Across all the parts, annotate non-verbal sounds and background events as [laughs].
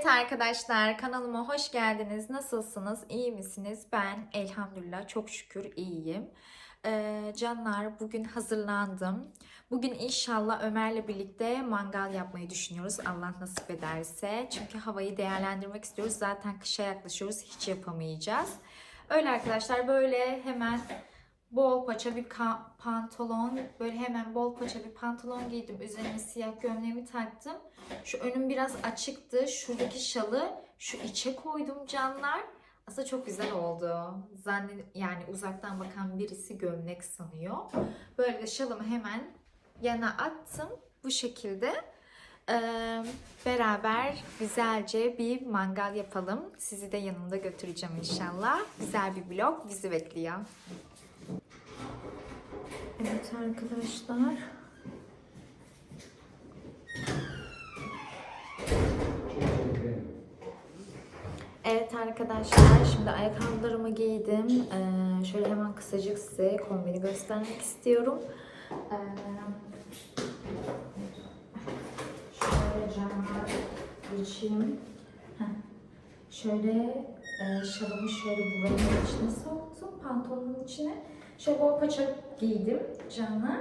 Evet arkadaşlar kanalıma hoş geldiniz. Nasılsınız? İyi misiniz? Ben elhamdülillah çok şükür iyiyim. Ee, canlar bugün hazırlandım. Bugün inşallah Ömer'le birlikte mangal yapmayı düşünüyoruz. Allah nasip ederse. Çünkü havayı değerlendirmek istiyoruz. Zaten kışa yaklaşıyoruz. Hiç yapamayacağız. Öyle arkadaşlar böyle hemen bol paça bir pantolon, böyle hemen bol paça bir pantolon giydim. Üzerine siyah gömleğimi taktım. Şu önüm biraz açıktı. Şuradaki şalı şu içe koydum canlar. Aslında çok güzel oldu. Zannet yani uzaktan bakan birisi gömlek sanıyor. Böyle şalımı hemen yana attım. Bu şekilde Ee, beraber güzelce bir mangal yapalım. Sizi de yanımda götüreceğim inşallah. Güzel bir vlog bizi bekliyor. Evet arkadaşlar. Evet arkadaşlar şimdi ayakkabılarımı giydim. Ee, şöyle hemen kısacık size kombini göstermek istiyorum. Ee, şöyle camlar geçeyim. Heh. Şöyle e, şalımı şöyle buranın içine soktum. Pantolonun içine. Bol paça giydim canlar.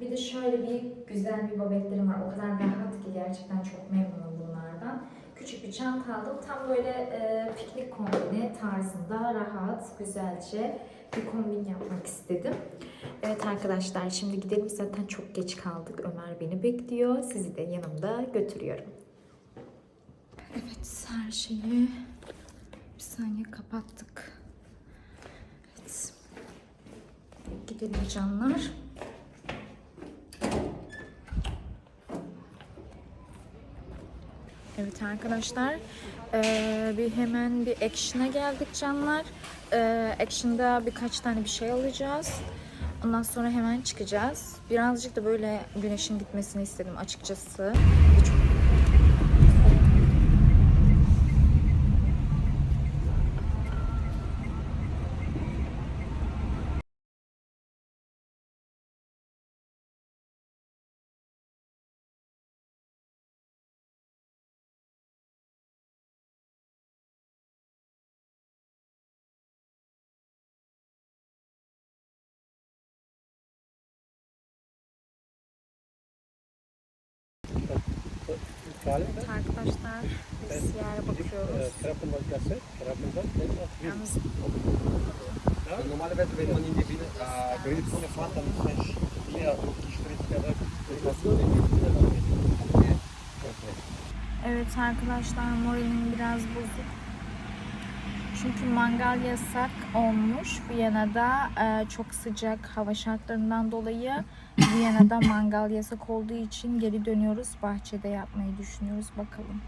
Bir de şöyle bir güzel bir babetlerim var. O kadar rahat ki gerçekten çok memnunum bunlardan. Küçük bir çanta aldım. Tam böyle e, piknik kombini tarzında rahat, güzelce bir kombin yapmak istedim. Evet arkadaşlar şimdi gidelim. Zaten çok geç kaldık. Ömer beni bekliyor. Sizi de yanımda götürüyorum. Evet her şeyi bir saniye kapattık. Evet. Gidelim canlar. Evet arkadaşlar eee, bir hemen bir action'a geldik canlar. Eee action'da birkaç tane bir şey alacağız. Ondan sonra hemen çıkacağız. Birazcık da böyle güneşin gitmesini istedim açıkçası. Çok bakıyoruz. Trappen was das set? Trappen das? Yalnız Normalerweise wenn man in die Wiener Grillzone fährt, dann ist es eher gestrichterer. Evet arkadaşlar moralim biraz bozuk. Çünkü mangal yasak olmuş Viyana'da e, çok sıcak hava şartlarından dolayı Viyana'da mangal yasak olduğu için geri dönüyoruz. Bahçede yapmayı düşünüyoruz bakalım.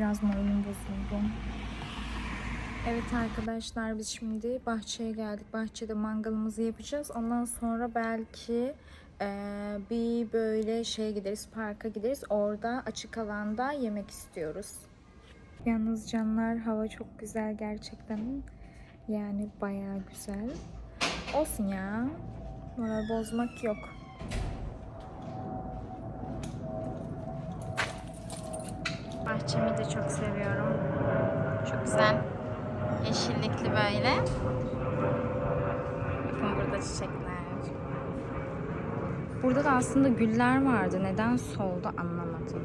Biraz moralim bozuldu. Evet arkadaşlar biz şimdi bahçeye geldik. Bahçede mangalımızı yapacağız. Ondan sonra belki e, bir böyle şeye gideriz, parka gideriz. Orada açık alanda yemek istiyoruz. Yalnız canlar hava çok güzel gerçekten. Yani bayağı güzel. Olsun ya. Moral bozmak yok. Bahçemi de çok seviyorum. Çok güzel. Yeşillikli böyle. Bakın burada çiçekler. Burada da aslında güller vardı. Neden soldu anlamadım.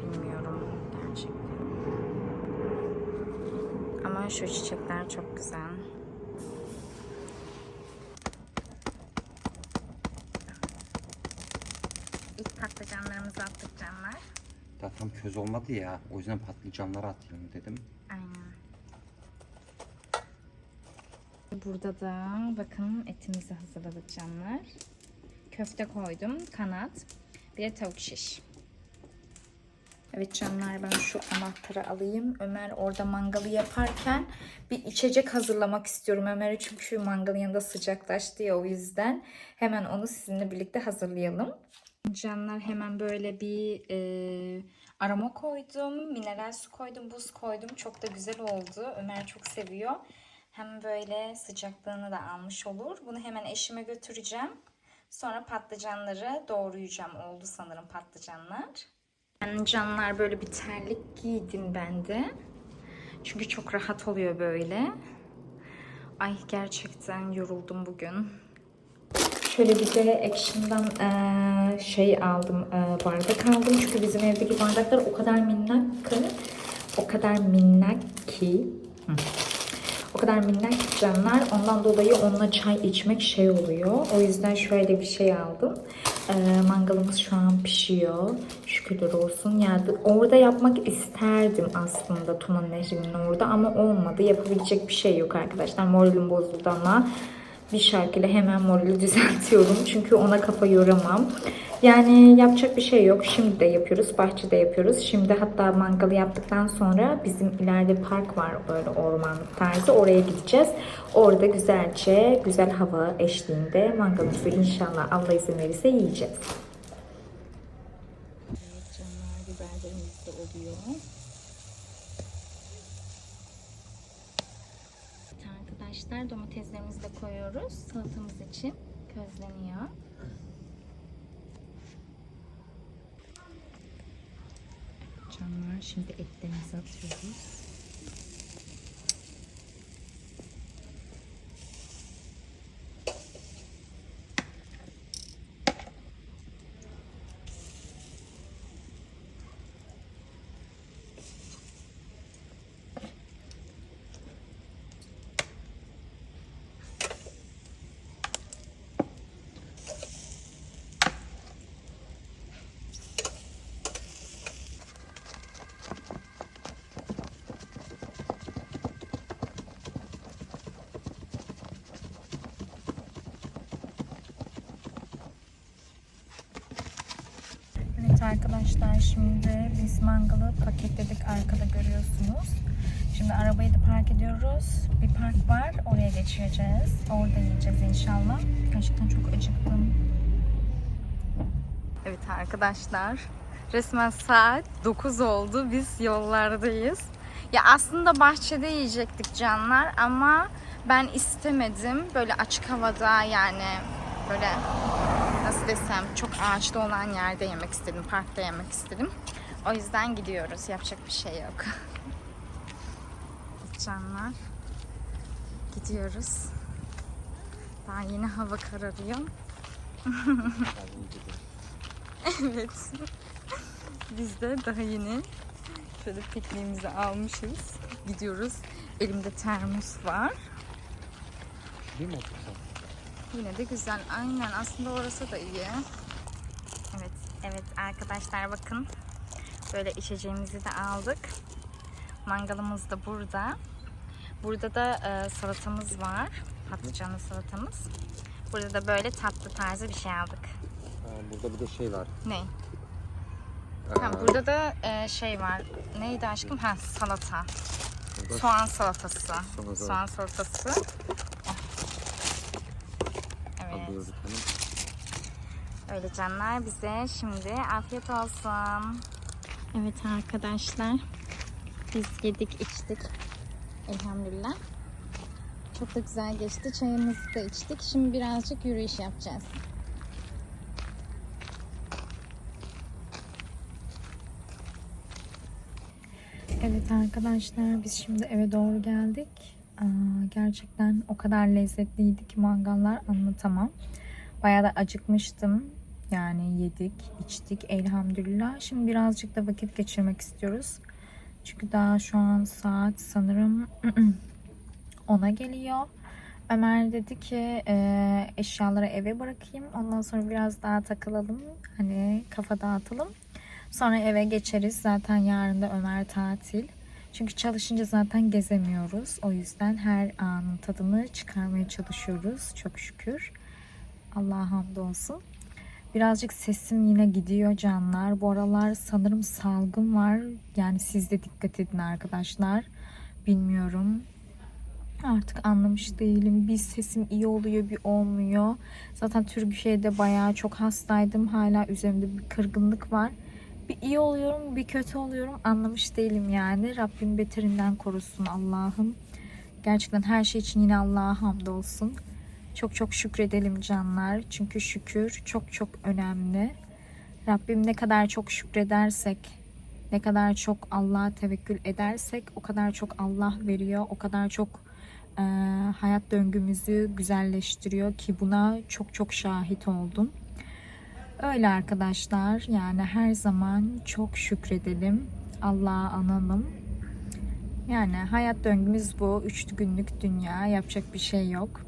Bilmiyorum gerçekten. Ama şu çiçekler çok güzel. İlk patlıcanlarımızı attık canlar. Daha tam köz olmadı ya. O yüzden patlıcanları atayım dedim. Aynen. Burada da bakın etimizi hazırladık canlar. Köfte koydum, kanat. Bir de tavuk şiş. Evet canlar ben şu anahtarı alayım. Ömer orada mangalı yaparken bir içecek hazırlamak istiyorum Ömer'e çünkü mangalın yanında sıcaklaştı ya o yüzden. Hemen onu sizinle birlikte hazırlayalım. Canlar hemen böyle bir e, aroma koydum. Mineral su koydum, buz koydum. Çok da güzel oldu. Ömer çok seviyor. Hem böyle sıcaklığını da almış olur. Bunu hemen eşime götüreceğim. Sonra patlıcanları doğrayacağım. Oldu sanırım patlıcanlar. Yani canlar böyle bir terlik giydim ben de. Çünkü çok rahat oluyor böyle. Ay gerçekten yoruldum bugün. Şöyle bir de Action'dan eee, şey aldım, eee, bardak aldım. Çünkü bizim evdeki bardaklar o kadar minnak ki, o kadar minnak ki, o kadar minnak canlar. Ondan dolayı onunla çay içmek şey oluyor. O yüzden şöyle bir şey aldım. Eee, mangalımız şu an pişiyor. Şükürler olsun. Yani orada yapmak isterdim aslında Tuna Nehri'nin orada ama olmadı. Yapabilecek bir şey yok arkadaşlar. Moralim bozuldu ama bir şarkıyla hemen morali düzeltiyorum. [laughs] Çünkü ona kafa yoramam. Yani yapacak bir şey yok. Şimdi de yapıyoruz. Bahçede yapıyoruz. Şimdi hatta mangalı yaptıktan sonra bizim ileride park var böyle ormanlık tarzı. Oraya gideceğiz. Orada güzelce güzel hava eşliğinde mangalımızı inşallah Allah izin verirse yiyeceğiz. Evet canlar biberlerimiz de oluyor. Evet arkadaşlar domateslerimizi de koyuyoruz salatamız için közleniyor. Canlar şimdi etlerimizi atıyoruz. Evet arkadaşlar şimdi biz mangalı paketledik arkada görüyorsunuz. Şimdi arabayı da park ediyoruz. Bir park var oraya geçireceğiz. Orada yiyeceğiz inşallah. Gerçekten çok acıktım. Evet arkadaşlar resmen saat 9 oldu. Biz yollardayız. Ya aslında bahçede yiyecektik canlar ama ben istemedim. Böyle açık havada yani böyle desem çok ağaçlı olan yerde yemek istedim. Parkta yemek istedim. O yüzden gidiyoruz. Yapacak bir şey yok. [laughs] Canlar. Gidiyoruz. Daha yeni hava kararıyor. [laughs] evet. Biz de daha yeni şöyle pikniğimizi almışız. Gidiyoruz. Elimde termos var. Değil mi otursan? Yine de güzel. Aynen aslında orası da iyi. Evet, evet arkadaşlar bakın. Böyle içeceğimizi de aldık. Mangalımız da burada. Burada da e, salatamız var. Patlıcanlı salatamız. Burada da böyle tatlı tarzı bir şey aldık. Burada bir de şey var. Ne? Ee, Ha, burada da e, şey var. Neydi aşkım? Ha salata. burada Soğan salatası. Salata. Soğan salatası. Alıyoruz efendim. Öyle canlar bize şimdi afiyet olsun. Evet arkadaşlar. Biz yedik içtik. Elhamdülillah. Çok da güzel geçti. Çayımızı da içtik. Şimdi birazcık yürüyüş yapacağız. Evet arkadaşlar biz şimdi eve doğru geldik. Gerçekten o kadar lezzetliydi ki mangallar anlatamam. Bayağı da acıkmıştım. Yani yedik, içtik elhamdülillah. Şimdi birazcık da vakit geçirmek istiyoruz. Çünkü daha şu an saat sanırım [clears throat] 10'a geliyor. Ömer dedi ki e, eşyaları eve bırakayım. Ondan sonra biraz daha takılalım. Hani kafa dağıtalım. Sonra eve geçeriz. Zaten yarın da Ömer tatil. Çünkü çalışınca zaten gezemiyoruz. O yüzden her anın tadını çıkarmaya çalışıyoruz. Çok şükür. Allah'a hamdolsun. Birazcık sesim yine gidiyor canlar. Bu aralar sanırım salgın var. Yani siz de dikkat edin arkadaşlar. Bilmiyorum. Artık anlamış değilim. Bir sesim iyi oluyor, bir olmuyor. Zaten Türkiye'de bayağı çok hastaydım. Hala üzerimde bir kırgınlık var. Bir iyi oluyorum, bir kötü oluyorum. Anlamış değilim yani. Rabbim beterinden korusun Allah'ım. Gerçekten her şey için yine Allah'a hamdolsun. Çok çok şükredelim canlar. Çünkü şükür çok çok önemli. Rabbim ne kadar çok şükredersek, ne kadar çok Allah'a tevekkül edersek o kadar çok Allah veriyor, o kadar çok e, hayat döngümüzü güzelleştiriyor ki buna çok çok şahit oldum. Öyle arkadaşlar yani her zaman çok şükredelim, Allah'a analım. Yani hayat döngümüz bu. Üç günlük dünya. Yapacak bir şey yok.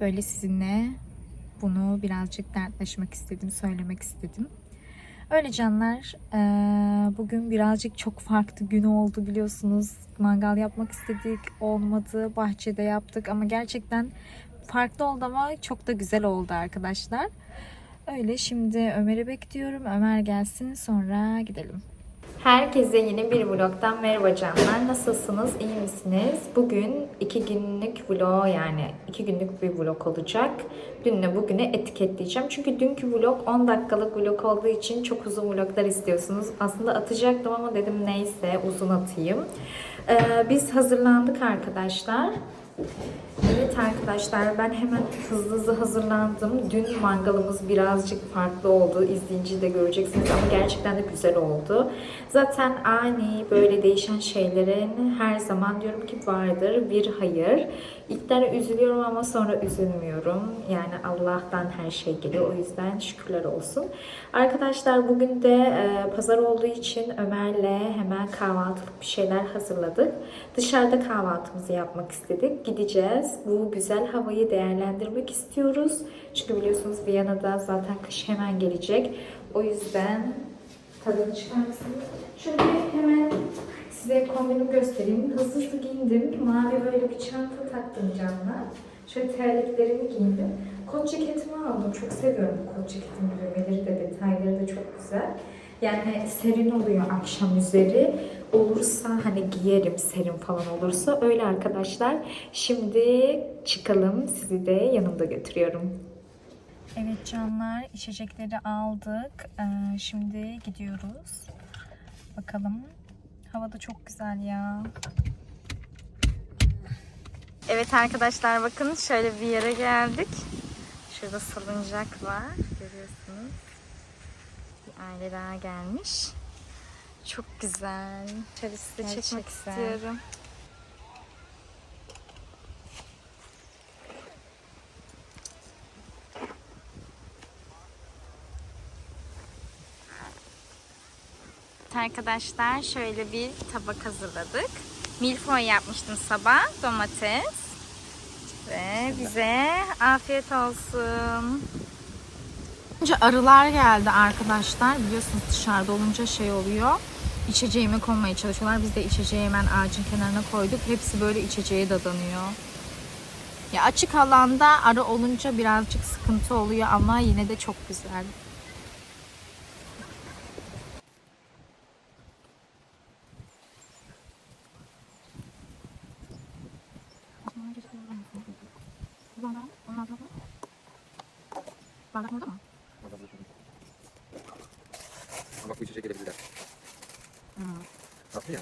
Böyle sizinle bunu birazcık dertleşmek istedim, söylemek istedim. Öyle canlar. Bugün birazcık çok farklı gün oldu biliyorsunuz. Mangal yapmak istedik. Olmadı. Bahçede yaptık ama gerçekten farklı oldu ama çok da güzel oldu arkadaşlar. Öyle şimdi Ömer'i bekliyorum. Ömer gelsin sonra gidelim. Herkese yeni bir vlogdan merhaba canlar. Nasılsınız? İyi misiniz? Bugün iki günlük vlog yani iki günlük bir vlog olacak. Dünle bugüne etiketleyeceğim. Çünkü dünkü vlog 10 dakikalık vlog olduğu için çok uzun vloglar istiyorsunuz. Aslında atacaktım ama dedim neyse uzun atayım. Ee, biz hazırlandık arkadaşlar. Evet arkadaşlar ben hemen hızlı hızlı hazırlandım. Dün mangalımız birazcık farklı oldu. İzleyince de göreceksiniz ama gerçekten de güzel oldu. Zaten ani böyle değişen şeylerin her zaman diyorum ki vardır bir hayır. İlkten üzülüyorum ama sonra üzülmüyorum. Yani Allah'tan her şey geliyor. O yüzden şükürler olsun. Arkadaşlar bugün de e, pazar olduğu için Ömer'le hemen kahvaltılık bir şeyler hazırladık. Dışarıda kahvaltımızı yapmak istedik. Gideceğiz. Bu güzel havayı değerlendirmek istiyoruz. Çünkü biliyorsunuz Viyana'da zaten kış hemen gelecek. O yüzden tadını çıkarmışsınız. Şöyle hemen size kombinimi göstereyim. Hızlı hızlı giyindim. Mavi böyle bir çanta taktım canlar. Şöyle terliklerimi giyindim. Kot ceketimi aldım. Çok seviyorum bu kot ceketin düğmeleri de detayları da çok güzel. Yani serin oluyor akşam üzeri. Olursa hani giyerim serin falan olursa. Öyle arkadaşlar. Şimdi çıkalım. Sizi de yanımda götürüyorum. Evet canlar içecekleri aldık. Ee, şimdi gidiyoruz. Bakalım. Hava da çok güzel ya. Evet arkadaşlar bakın şöyle bir yere geldik. Şurada salıncak var. Görüyorsunuz. Bir aile daha gelmiş. Çok güzel. Şöyle size çekmek istiyorum. Arkadaşlar şöyle bir tabak hazırladık. Milföy yapmıştım sabah. Domates. Ve bize afiyet olsun. Önce arılar geldi arkadaşlar. Biliyorsunuz dışarıda olunca şey oluyor. İçeceğime konmaya çalışıyorlar. Biz de içeceği hemen ağacın kenarına koyduk. Hepsi böyle içeceğe dadanıyor. Ya açık alanda arı olunca birazcık sıkıntı oluyor ama yine de çok güzel. Bardak orada mı? Bak bu içecek gelebilirler. Hmm. Tatlı ya.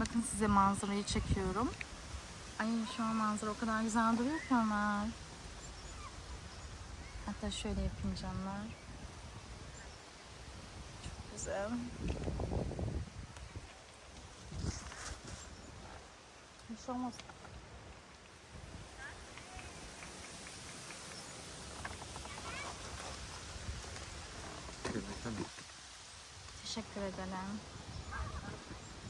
Bakın size manzarayı çekiyorum. Ay şu an manzara o kadar güzel duruyor ki Ömer. Hatta şöyle yapayım canlar. Çok güzel. Şey olmaz. Teşekkür ederim.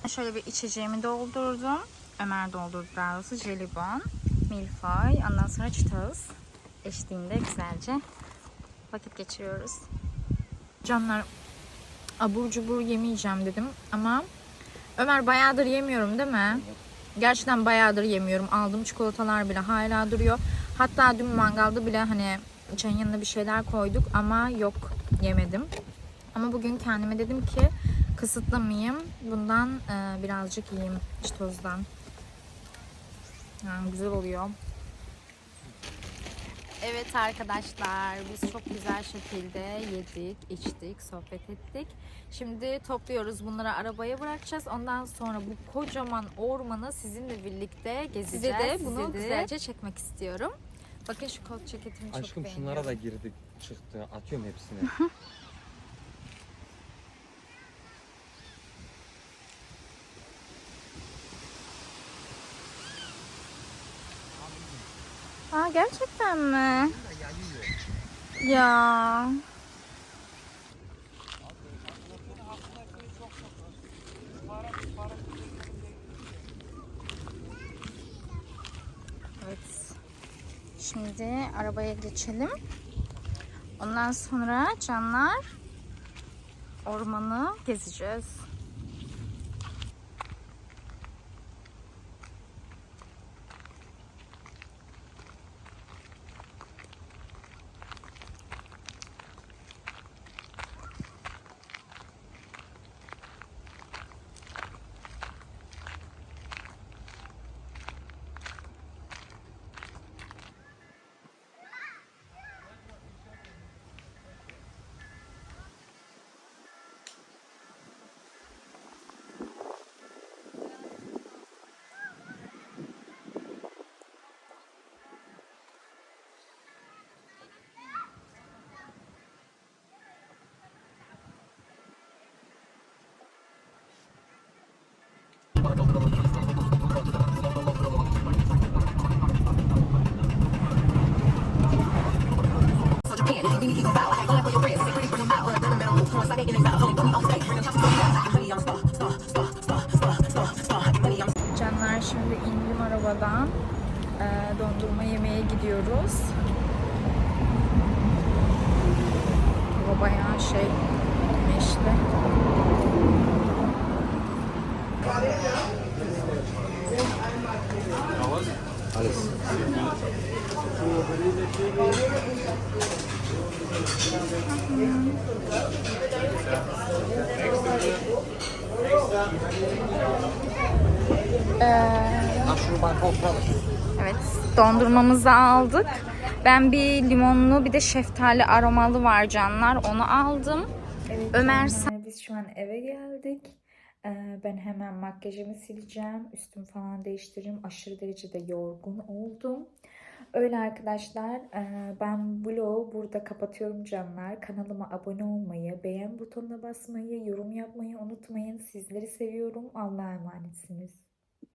Şöyle bir içeceğimi doldurdum. Ömer doldurdu daha doğrusu. Jelibon, milföy, ondan sonra çıtağız. Eşliğinde güzelce vakit geçiriyoruz. Canlar abur cubur yemeyeceğim dedim ama Ömer bayağıdır yemiyorum değil mi? Gerçekten bayağıdır yemiyorum. Aldığım çikolatalar bile hala duruyor. Hatta dün mangalda bile hani çayın yanına bir şeyler koyduk ama yok yemedim. Ama bugün kendime dedim ki kısıtlamayayım. Bundan e, birazcık yiyeyim çitozdan. Yani güzel oluyor. Evet arkadaşlar biz çok güzel şekilde yedik, içtik, sohbet ettik. Şimdi topluyoruz bunları arabaya bırakacağız. Ondan sonra bu kocaman ormanı sizinle birlikte gezeceğiz. Size de bunu Size de güzelce çekmek istiyorum. Bakın şu kot ceketimi çok Aşkım beğeniyorum. şunlara da girdik çıktı. Atıyorum hepsini. [laughs] Aa gerçekten mi? Ya. Evet. Şimdi arabaya geçelim. Ondan sonra canlar ormanı gezeceğiz. Canlar şimdi indim arabadan. Ee, dondurma yemeye gidiyoruz. Hava bayağı şey güneşli. Oturalım. Evet, dondurmamızı aldık. Ben bir limonlu bir de şeftali aromalı var canlar. Onu aldım. Evet, Ömer canlar, biz şu an eve geldik. Ee, Ben hemen makyajımı sileceğim. Üstümü falan değiştireceğim. Aşırı derecede yorgun oldum. Öyle arkadaşlar. ee, Ben vlogu burada kapatıyorum canlar. Kanalıma abone olmayı, beğen butonuna basmayı, yorum yapmayı unutmayın. Sizleri seviyorum. Allah'a emanetsiniz.